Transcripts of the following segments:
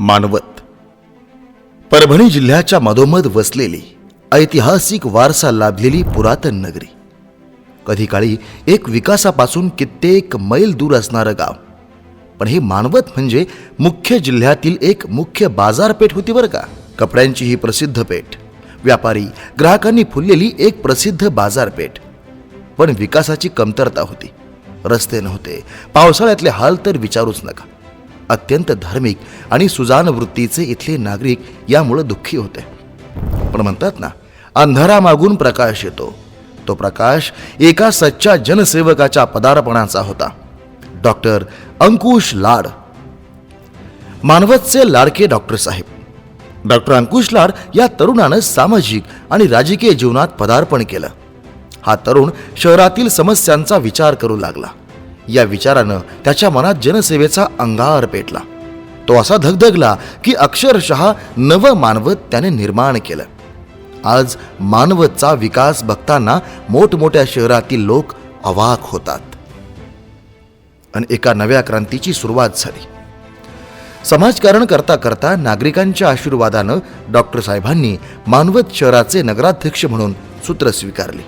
मानवत. परभणी जिल्ह्याच्या मधोमध वसलेली ऐतिहासिक वारसा लाभलेली पुरातन नगरी. कधी काळी एक विकासापासून कित्येक मैल दूर असणारं गाव. पण हे मानवत म्हणजे मुख्य जिल्ह्यातील एक मुख्य बाजारपेठ होती बरं का? कपड्यांची ही प्रसिद्ध पेठ. व्यापारी ग्राहकांनी फुललेली एक प्रसिद्ध बाजारपेठ. पण विकासाची कमतरता होती. रस्ते नव्हते. पावसाळ्यातले हाल तर विचारूच नका. अत्यंत धार्मिक आणि सुजान वृत्तीचे इथले नागरिक यामुळे दुःखी होते. पण म्हणतात ना अंधारामागून प्रकाश येतो. तो प्रकाश एका सच्च्या जनसेवकाच्या पदार्पणाचा होता. डॉक्टर अंकुश लाड. मानवतचे लाडके डॉक्टर साहेब. डॉक्टर अंकुश लाड या तरुणानं सामाजिक आणि राजकीय जीवनात पदार्पण केलं. हा तरुण शहरातील समस्यांचा विचार करू लागला. या विचारानं त्याच्या मनात जनसेवेचा अंगार पेटला. तो असा धगधगला की अक्षरशः नव मानवत त्याने निर्माण केलं. आज मानवतचा विकास बघताना मोठमोठ्या शहरातील लोक अवाक होतात. आणि एका नव्या क्रांतीची सुरुवात झाली. समाजकारण करता करता नागरिकांच्या आशीर्वादानं डॉक्टर साहेबांनी मानवत शहराचे नगराध्यक्ष म्हणून सूत्र स्वीकारले.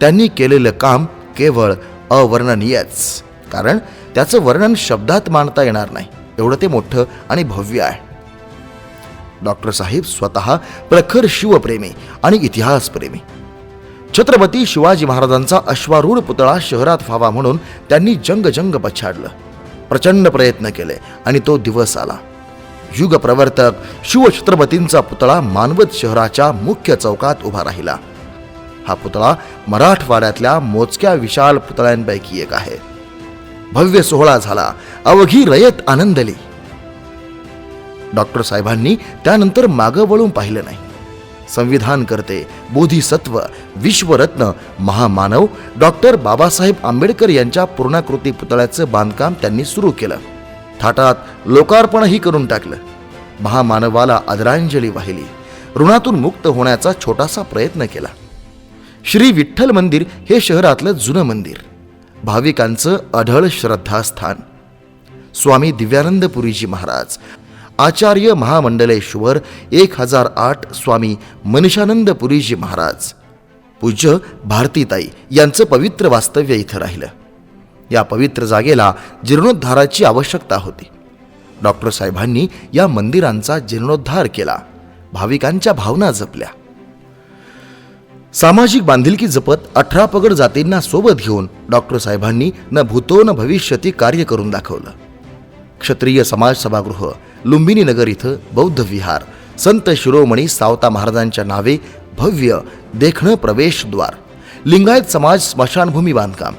त्यांनी केलेलं काम केवळ अवर्णनीयच. कारण त्याचं वर्णन शब्दात मांडता येणार नाही. एवढं ते मोठं आणि भव्य आहे. डॉक्टर साहेब स्वतः प्रखर शिवप्रेमी आणि इतिहासप्रेमी. छत्रपती शिवाजी महाराजांचा अश्वारूढ पुतळा शहरात व्हावा म्हणून त्यांनी जंग जंग पछाडलं. प्रचंड प्रयत्न केले आणि तो दिवस आला. युग प्रवर्तक शिवछत्रपतींचा पुतळा मानवत शहराच्या मुख्य चौकात उभा राहिला. हा पुतळा मराठवाड्यातल्या मोजक्या विशाल पुतळ्यांपैकी एक आहे. भव्य सोहळा झाला. अवघी रयत आनंदली. डॉक्टर साहेबांनी त्यानंतर मागं वळून पाहिलं नाही. संविधान करते बोधिसत्व विश्वरत्न महामानव डॉक्टर बाबासाहेब आंबेडकर यांच्या पूर्णाकृती पुतळ्याचं बांधकाम त्यांनी सुरू केलं. थाटात लोकार्पणही करून टाकलं. महामानवाला आदरांजली वाहिली. ऋणातून मुक्त होण्याचा छोटासा प्रयत्न केला. श्री विठ्ठल मंदिर हे शहरातलं जुनं मंदिर. भाविकांचं अढळ श्रद्धास्थान. स्वामी दिव्यानंदपुरीजी महाराज आचार्य महामंडलेश्वर एक हजार आठ स्वामी मनीषानंदपुरीजी महाराज. पूज्य भारतीताई यांचं पवित्र वास्तव्य इथं राहिलं. या पवित्र जागेला जीर्णोद्धाराची आवश्यकता होती. डॉक्टर साहेबांनी या मंदिरांचा जीर्णोद्धार केला. भाविकांच्या भावना जपल्या. सामाजिक बांधिलकी जपत अठरा पगड जातींना सोबत घेऊन डॉक्टर साहेबांनी न भूतो न भविष्यती कार्य करून दाखवलं. क्षत्रिय समाज सभागृह लुंबिनी नगर इथं बौद्ध विहार संत शिरोमणी सावता महाराजांच्या नावे भव्य देखणं प्रवेशद्वार लिंगायत समाज स्मशानभूमी बांधकाम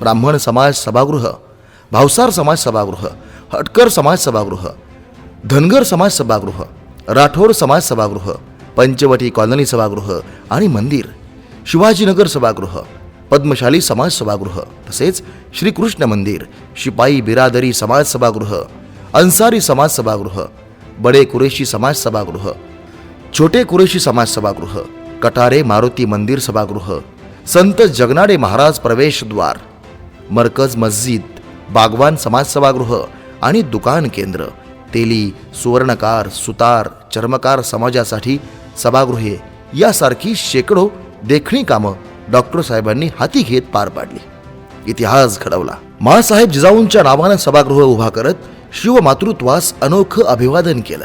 ब्राह्मण समाज सभागृह भावसार समाज सभागृह हटकर समाज सभागृह धनगर समाज सभागृह राठोड समाज सभागृह पंचवटी कॉलनी सभागृह आणि मंदिर शिवाजीनगर सभागृह पद्मशाली समाज सभागृह तसेच श्रीकृष्ण मंदिर शिपाई बिरादरी समाज सभागृह अन्सारी समाज सभागृह बडे कुरेशी समाज सभागृह छोटे कुरेशी समाज सभागृह कटारे मारुती मंदिर सभागृह संत जगनाडे महाराज प्रवेशद्वार मरकज मस्जिद बागवान समाज सभागृह आणि दुकान केंद्र तेली सुवर्णकार सुतार चर्मकार समाजासाठी सभागृहे. यासारखी शेकडो देखणी कामं डॉक्टर साहेबांनी हाती घेत पार पाडली. इतिहास घडवला. माळसाहेब जिजाऊंच्या नावानं सभागृह उभा करत शिवमातृत्वास अनोखं अभिवादन केलं.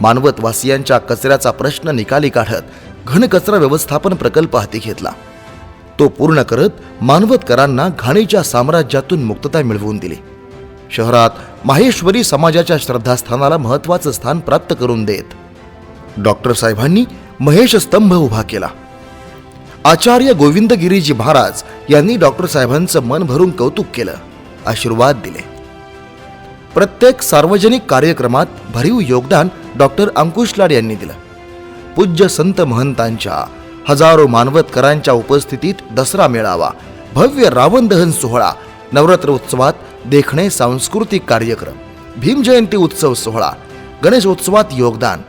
मानवतवासियांच्या कचऱ्याचा प्रश्न निकाली काढत घनकचरा व्यवस्थापन प्रकल्प हाती घेतला. तो पूर्ण करत मानवतकरांना घाणीच्या साम्राज्यातून मुक्तता मिळवून दिली. शहरात माहेश्वरी समाजाच्या श्रद्धास्थानाला महत्वाचं स्थान प्राप्त करून देत डॉक्टर साहेबांनी महेश स्तंभ उभा केला. आचार्य गोविंदगिरीजी महाराज यांनी डॉक्टर साहेबांचं मन भरून कौतुक केलं आशीर्वाद दिले. प्रत्येक सार्वजनिक कार्यक्रमात भरीव योगदान डॉक्टर अंकुश लाड यांनी दिलं. पूज्य संत महंतांच्या हजारो मानवतकरांच्या उपस्थितीत दसरा मेळावा भव्य रावण दहन सोहळा नवरात्र उत्सवात देखणे सांस्कृतिक कार्यक्रम भीमजयंती उत्सव सोहळा गणेशोत्सवात योगदान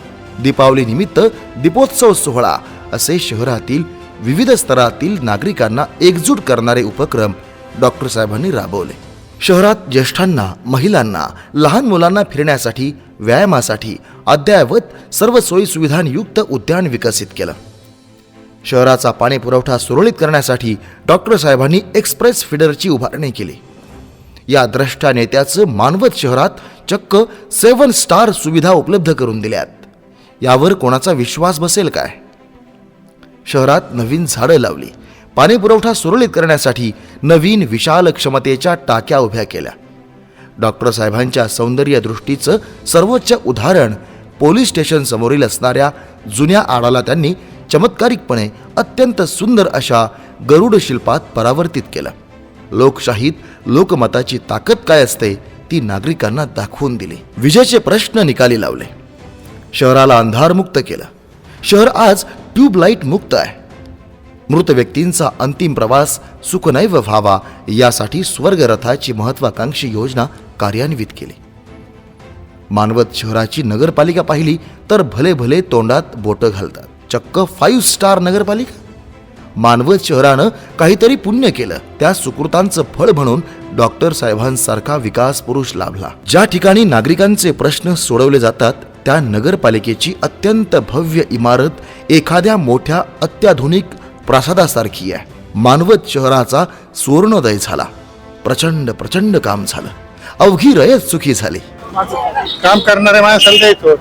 दीपावली निमित्त दीपोत्सव सोहळा. असे शहरातील विविध स्तरातील नागरिकांना एकजूट करणारे उपक्रम डॉक्टर साहेबांनी राबवले. शहरात ज्येष्ठांना महिलांना लहान मुलांना फिरण्यासाठी व्यायामासाठी अद्ययावत सर्व सोयी सुविधांयुक्त उद्यान विकसित केलं. शहराचा पाणी पुरवठा सुरळीत करण्यासाठी डॉक्टर साहेबांनी एक्सप्रेस फिडरची उभारणी केली. या द्रष्टा नेत्याचं मानवत शहरात चक्क सेवन स्टार सुविधा उपलब्ध करून दिल्यात. यावर कोणाचा विश्वास बसेल काय? शहरात नवीन झाडं लावली. पाणी पुरवठा सुरळीत करण्यासाठी नवीन विशाल क्षमतेच्या टाक्या उभ्या केल्या. डॉक्टर साहेबांच्या सौंदर्य दृष्टीचं सर्वोच्च उदाहरण पोलीस स्टेशन समोरील असणाऱ्या जुन्या आडाला त्यांनी चमत्कारिकपणे अत्यंत सुंदर अशा गरुड शिल्पात परावर्तित केलं. लोकशाहीत लोकमताची ताकद काय असते ती नागरिकांना दाखवून दिली. विजेचे प्रश्न निकाली लावले. शहराला अंधारमुक्त केलं. शहर आज ट्यूबलाईट मुक्त आहे. मृत व्यक्तींचा अंतिम प्रवास सुखनैव व्हावा यासाठी स्वर्गरथाची महत्वाकांक्षी योजना कार्यान्वित केली. मानवत शहराची नगरपालिका पाहिली तर भले भले तोंडात बोटं घालतात. चक्क फाईव्ह स्टार नगरपालिका? मानवत शहरानं काहीतरी पुण्य केलं. त्या सुकृतांचं फळ म्हणून डॉक्टर साहेबांसारखा विकास पुरुष लाभला. ज्या ठिकाणी नागरिकांचे प्रश्न सोडवले जातात त्या नगरपालिकेची अत्यंत भव्य इमारत एखाद्या मोठ्या अत्याधुनिक प्रासादासारखी आहे. मानवत शहराचा सुवर्णोदय झाला. प्रचंड प्रचंड काम झालं. अवघी रयत सुखी झाली. काम करणाऱ्या माणसाला द्यायचं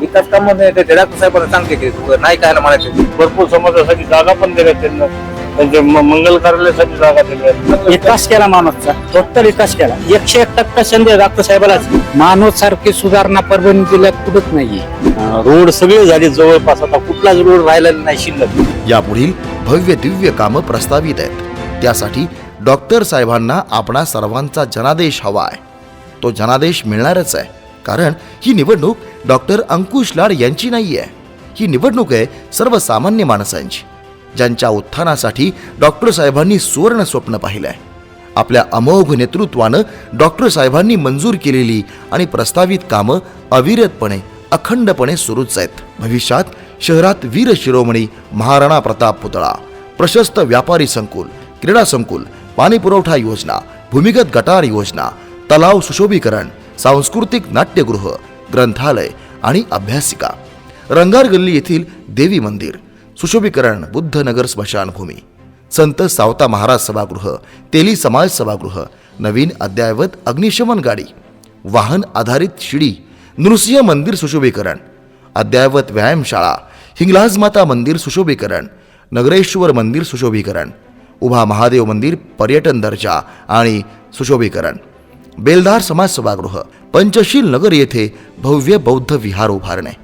विकास काम ते डॉक्टर साहेबांना सांगते की नाही काय म्हणायचं. भरपूर समाजासाठी जागा पण दिल्या त्यांना. त्यांच्या म- मंगल कार्यालयासाठी जागा दिल्या विकास केला मानवचा टोटल विकास केला. एकशे एक टक्का संधी डॉक्टर साहेबालाच. मानव सारखी सुधारणा परभणी जिल्ह्यात कुठंच नाहीये. रोड सगळे झाले जवळपास. आता कुठलाच रोड राहिलेला नाही शिल्लक. यापुढील भव्य दिव्य कामं प्रस्तावित आहेत. त्यासाठी डॉक्टर साहेबांना आपणा सर्वांचा जनादेश हवा आहे. तो जनादेश मिळणारच आहे. कारण ही निवडणूक डॉक्टर अंकुश लाड यांची नाही आहे ही निवडणूक आहे सर्वसामान्य माणसांची. ज्यांच्या उत्थानासाठी डॉक्टर साहेबांनी सुवर्ण स्वप्न पाहिलं आहे. आपल्या अमोघ नेतृत्वानं डॉक्टर साहेबांनी मंजूर केलेली आणि प्रस्तावित कामं अविरतपणे अखंडपणे सुरूच आहेत. भविष्यात शहरात वीर शिरोमणी महाराणा प्रताप पुतळा प्रशस्त व्यापारी संकुल क्रीडा संकुल पाणी पुरवठा योजना भूमिगत गटार योजना तलाव सुशोभीकरण सांस्कृतिक नाट्यगृह ग्रंथालय आणि अभ्यासिका. रंगार गल्ली येथील देवी मंदिर सुशोभीकरण बुद्धनगर स्मशानभूमी. संत सावता महाराज सभागृह तेली समाज सभागृह नवीन अद्ययावत अग्निशमन गाडी वाहन आधारित शिडी नृसिंह मंदिर सुशोभीकरण अद्ययावत व्यायामशाळा हिंगलाज माता मंदिर सुशोभीकरण नगरेश्वर मंदिर सुशोभीकरण उभा महादेव मंदिर पर्यटन दर्जा आणि सुशोभीकरण. बेलदार समाज सभागृह पंचशील नगर येथे भव्य बौद्ध विहार उभारणे.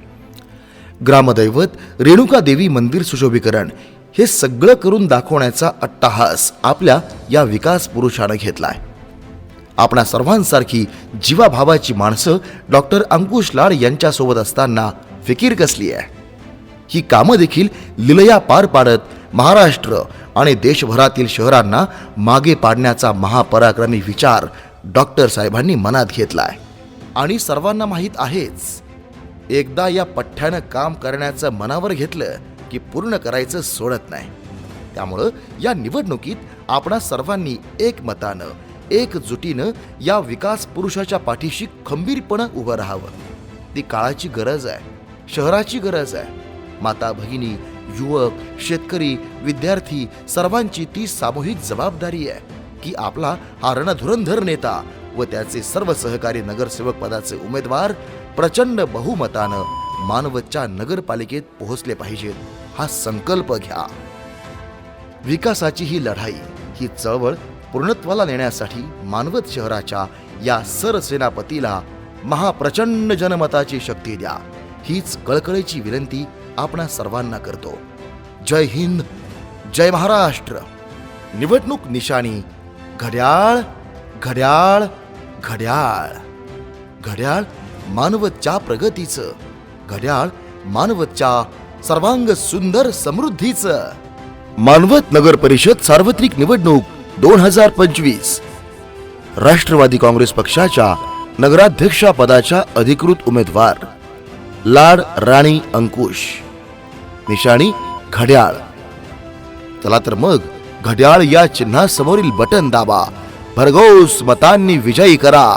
ग्रामदैवत रेणुका देवी मंदिर सुशोभीकरण. हे सगळं करून दाखवण्याचा अट्टाहास आपल्या या विकास पुरुषानं घेतलाय. आपणा सर्वांसारखी जीवाभावाची माणसं डॉक्टर अंकुश लाड यांच्यासोबत असताना फिकीर कसली आहे? ही कामं देखील लिलया पार पाडत महाराष्ट्र आणि देशभरातील शहरांना मागे पाडण्याचा महापराक्रमी विचार डॉक्टर साहेबांनी मनात घेतलाय. आणि सर्वांना माहीत आहेच. एकदा या पठ्ठ्यानं काम करण्याचं मनावर घेतलं की पूर्ण करायचं सोडत नाही. त्यामुळं या निवडणुकीत आपणा सर्वांनी एकमतानं एकजुटीनं या विकास पुरुषाच्या पाठीशी खंबीरपणं उभं राहावं. ती काळाची गरज आहे शहराची गरज आहे. माता भगिनी युवक शेतकरी विद्यार्थी सर्वांची ती सामूहिक जबाबदारी आहे की आपला हा रणधुरंधर नेता व त्याचे सर्व सहकारी नगरसेवक पदाचे उमेदवार प्रचंड बहुमतानं मानवतच्या नगरपालिकेत पोहोचले पाहिजेत. हा संकल्प घ्या. विकासाची ही लढाई ही चळवळ पूर्णत्वाला नेण्यासाठी मानवत शहराच्या या सरसेनापतीला महाप्रचंड जनमताची शक्ती द्या. हीच कळकळीची विनंती आपणा सर्वांना करतो. जय हिंद जय महाराष्ट्र. निवडणूक निशाणी घड्याळ घड्याळ घड्याळ घड्याळ मानवतच्या प्रगतीचं. घड्याळ मानवतच्या सर्वांग सुंदर समृद्धीचं. मानवत नगर परिषद सार्वत्रिक निवडणूक दोन हजार पंचवीस. राष्ट्रवादी काँग्रेस पक्षाच्या नगराध्यक्षा पदाच्या अधिकृत उमेदवार. लाड राणी अंकुश. निशाणी घड्याळ. चला तर मग घड्याळ या चिन्हासमोरील बटन दाबा. भरघोस मतांनी विजयी करा.